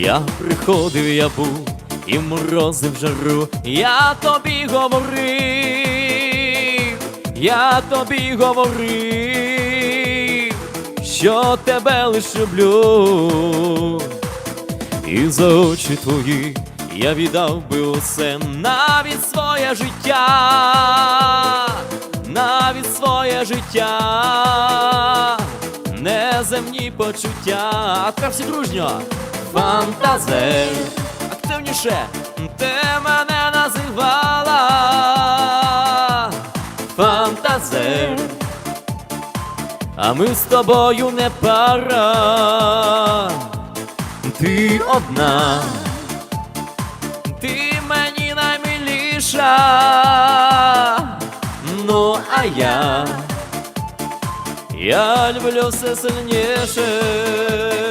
Я приходив, я був і в морози в жару, я тобі говорив, я тобі говорив, що тебе лиш люблю, і за очі твої я віддав би усе, навіть своє життя, навіть своє життя, неземні почуття. Тепер всі дружньо. Фантазер, активніше, ти мене називала. Фантазер, а ми з тобою не пара. Ти одна, ти мені наймиліша, ну а я, я люблю все сильніше.